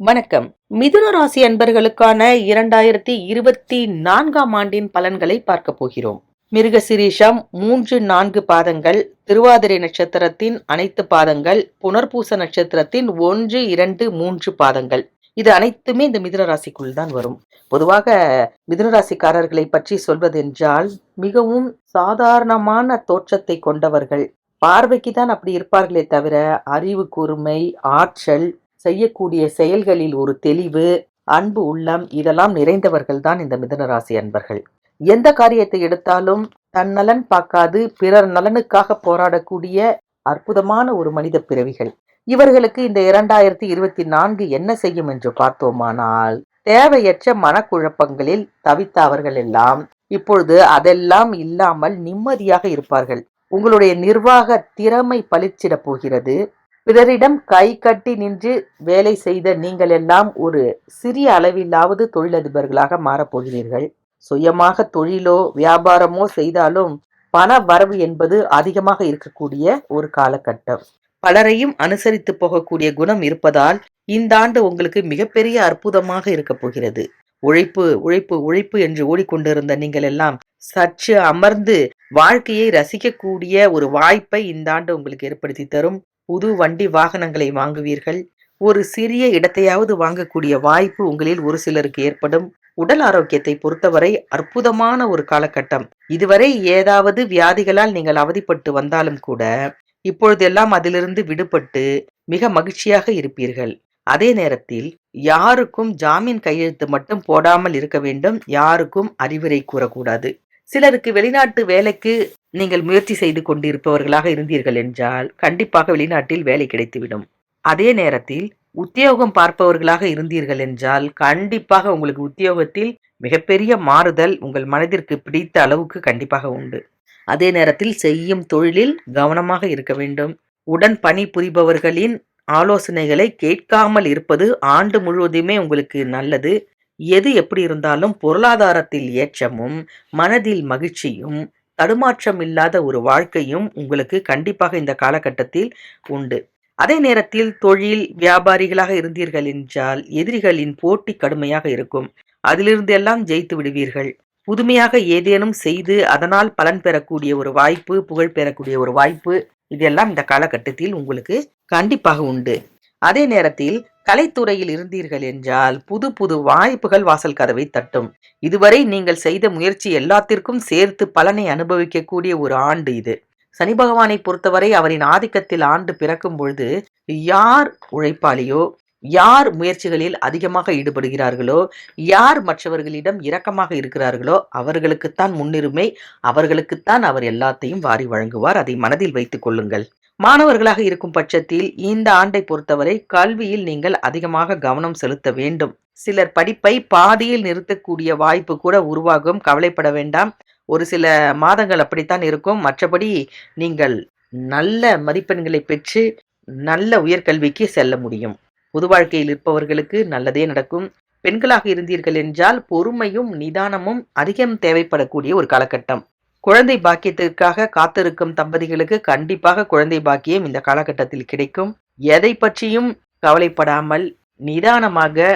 வணக்கம். மிதுன ராசி அன்பர்களுக்கான இரண்டாயிரத்தி இருபத்தி நான்காம் ஆண்டின் பலன்களை பார்க்க போகிறோம். மிருக சிரீஷம் மூன்று நான்கு பாதங்கள் திருவாதிரை நட்சத்திரத்தின் அனைத்து பாதங்கள் புனர்பூச நட்சத்திரத்தின் ஒன்று இரண்டு மூன்று பாதங்கள். இது அனைத்துமே இந்த மிதுன ராசிக்குள் தான் வரும். பொதுவாக மிதுன ராசிக்காரர்களை பற்றி சொல்வதென்றால் மிகவும் சாதாரணமான தோற்றத்தை கொண்டவர்கள். பார்வைக்கு தான் அப்படி இருப்பார்களே தவிர அறிவு கூர்மை ஆற்றல் செய்யக்கூடிய செயல்களில் ஒரு தெளிவு அன்பு உள்ளம் இதெல்லாம் நிறைந்தவர்கள் தான் இந்த மிதனராசி அன்பர்கள். எந்த காரியத்தை எடுத்தாலும் தன் நலன் பார்க்காது பிறர் நலனுக்காக போராடக்கூடிய அற்புதமான ஒரு மனித பிறவிகள். இவர்களுக்கு இந்த இரண்டாயிரத்தி இருபத்தி நான்கு என்ன செய்யும் என்று பார்த்தோமானால் தேவையற்ற மனக்குழப்பங்களில் தவித்த அவர்கள் எல்லாம் இப்பொழுது அதெல்லாம் இல்லாமல் நிம்மதியாக இருப்பார்கள். உங்களுடைய நிர்வாக திறமை பளிச்சிட போகிறது. பிறரிடம் கை கட்டி நின்று வேலை செய்த நீங்கள் எல்லாம் ஒரு சிறிய அளவிலாவது தொழிலதிபர்களாக மாறப்போகிறீர்கள் சுயமாக தொழிலோ வியாபாரமோ செய்தாலும் பண வரவு என்பது அதிகமாக இருக்கக்கூடிய ஒரு காலகட்டம். பலரையும் அனுசரித்து போகக்கூடிய குணம் இருப்பதால் இந்த ஆண்டு உங்களுக்கு மிகப்பெரிய அற்புதமாக இருக்க போகிறது. உழைப்பு உழைப்பு உழைப்பு என்று ஓடிக்கொண்டிருந்த நீங்கள் எல்லாம் சற்று அமர்ந்து வாழ்க்கையை ரசிக்கக்கூடிய ஒரு வாய்ப்பை இந்த ஆண்டு உங்களுக்கு ஏற்படுத்தி தரும். புது வண்டி வாகனங்களை வாங்குவீர்கள். ஒரு சிறிய இடத்தையாவது வாங்கக்கூடிய வாய்ப்பு உங்களில் ஒரு சிலருக்கு ஏற்படும். உடல் ஆரோக்கியத்தை பொறுத்தவரை அற்புதமான ஒரு காலகட்டம். இதுவரை ஏதாவது வியாதிகளால் நீங்கள் அவதிப்பட்டு வந்தாலும் கூட இப்பொழுதெல்லாம் அதிலிருந்து விடுபட்டு மிக மகிழ்ச்சியாக இருப்பீர்கள். அதே நேரத்தில் யாருக்கும் ஜாமீன் கையெழுத்து மட்டும் போடாமல் இருக்க வேண்டும். யாருக்கும் அறிவுரை கூறக்கூடாது. சிலருக்கு வெளிநாட்டு வேலைக்கு நீங்கள் முயற்சி செய்து கொண்டிருப்பவர்களாக இருந்தீர்கள் என்றால் கண்டிப்பாக வெளிநாட்டில் வேலை கிடைத்துவிடும். அதே நேரத்தில் உத்தியோகம் பார்ப்பவர்களாக இருந்தீர்கள் என்றால் கண்டிப்பாக உங்களுக்கு உத்தியோகத்தில் மிகப்பெரிய மாறுதல் உங்கள் மனதிற்கு பிடித்த அளவுக்கு கண்டிப்பாக உண்டு. அதே நேரத்தில் செய்யும் தொழிலில் கவனமாக இருக்க வேண்டும். உடன் பணி புரிபவர்களின் ஆலோசனைகளை கேட்காமல் இருப்பது ஆண்டு முழுவதுமே உங்களுக்கு நல்லது. எது எப்படி இருந்தாலும் பொருளாதாரத்தில் ஏற்றமும் மனதில் மகிழ்ச்சியும் தடுமாற்றம் இல்லாத ஒரு வாழ்க்கையும் உங்களுக்கு கண்டிப்பாக இந்த காலகட்டத்தில் உண்டு. அதே நேரத்தில் தொழில் வியாபாரிகளாக இருந்தீர்கள் என்றால் எதிரிகளின் போட்டி கடுமையாக இருக்கும். அதிலிருந்து எல்லாம் ஜெயித்து விடுவீர்கள். புதுமையாக ஏதேனும் செய்து அதனால் பலன் பெறக்கூடிய ஒரு வாய்ப்பு புகழ் பெறக்கூடிய ஒரு வாய்ப்பு இதெல்லாம் இந்த காலகட்டத்தில் உங்களுக்கு கண்டிப்பாக உண்டு. அதே நேரத்தில் கலைத்துறையில் இருந்தீர்கள் என்றால் புது புது வாய்ப்புகள் வாசல் கதவை தட்டும். இதுவரை நீங்கள் செய்த முயற்சி எல்லாத்திற்கும் சேர்த்து பலனை அனுபவிக்கக்கூடிய ஒரு ஆண்டு இது. சனி பகவானை பொறுத்தவரை அவரின் ஆதிக்கத்தில் ஆண்டு பிறக்கும் பொழுது யார் உழைப்பாளியோ யார் முயற்சிகளில் அதிகமாக ஈடுபடுகிறார்களோ யார் மற்றவர்களிடம் இரக்கமாக இருக்கிறார்களோ அவர்களுக்குத்தான் முன்னுரிமை அவர்களுக்குத்தான் அவர் எல்லாத்தையும் வாரி வழங்குவார். அதை மனதில் வைத்துக் கொள்ளுங்கள். மாணவர்களாக இருக்கும் பட்சத்தில் இந்த ஆண்டை பொறுத்தவரை கல்வியில் நீங்கள் அதிகமாக கவனம் செலுத்த வேண்டும். சிலர் படிப்பை பாதியில் நிறுத்தக்கூடிய வாய்ப்பு கூட உருவாகும். கவலைப்பட வேண்டாம். ஒரு சில மாதங்கள் அப்படித்தான் இருக்கும். மற்றபடி நீங்கள் நல்ல மதிப்பெண்களை பெற்று நல்ல உயர்கல்விக்கு செல்ல முடியும். பொது வாழ்க்கையில் இருப்பவர்களுக்கு நல்லதே நடக்கும். பெண்களாக இருந்தீர்கள் என்றால் பொறுமையும் நிதானமும் அதிகம் தேவைப்படக்கூடிய ஒரு காலகட்டம். குழந்தை பாக்கியத்திற்காக காத்திருக்கும் தம்பதிகளுக்கு கண்டிப்பாக குழந்தை பாக்கியம் இந்த காலகட்டத்தில் கிடைக்கும். எதை பற்றியும் கவலைப்படாமல் நிதானமாக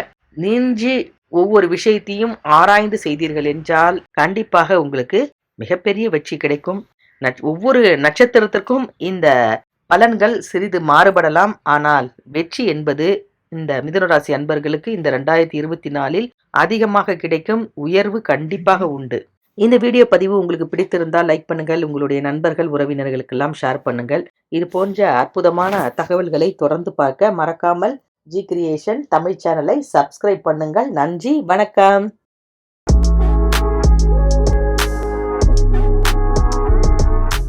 நின்று ஒவ்வொரு விஷயத்தையும் ஆராய்ந்து செய்தீர்கள் என்றால் கண்டிப்பாக உங்களுக்கு மிகப்பெரிய வெற்றி கிடைக்கும். ஒவ்வொரு நட்சத்திரத்திற்கும் இந்த பலன்கள் சிறிது மாறுபடலாம். ஆனால் வெற்றி என்பது இந்த மிதுனராசி அன்பர்களுக்கு இந்த ரெண்டாயிரத்தி இருபத்தி நாலில் அதிகமாக கிடைக்கும் உயர்வு கண்டிப்பாக உண்டு. இந்த வீடியோ பதிவு உங்களுக்கு பிடித்திருந்தால் லைக் பண்ணுங்கள். உங்களுடைய நண்பர்கள் உறவினர்களுக்கெல்லாம் ஷேர் பண்ணுங்கள். இது போன்ற அற்புதமான தகவல்களை தொடர்ந்து பார்க்க மறக்காமல் ஜி கிரியேஷன் தமிழ் சேனலை சப்ஸ்கிரைப் பண்ணுங்கள். நன்றி வணக்கம்.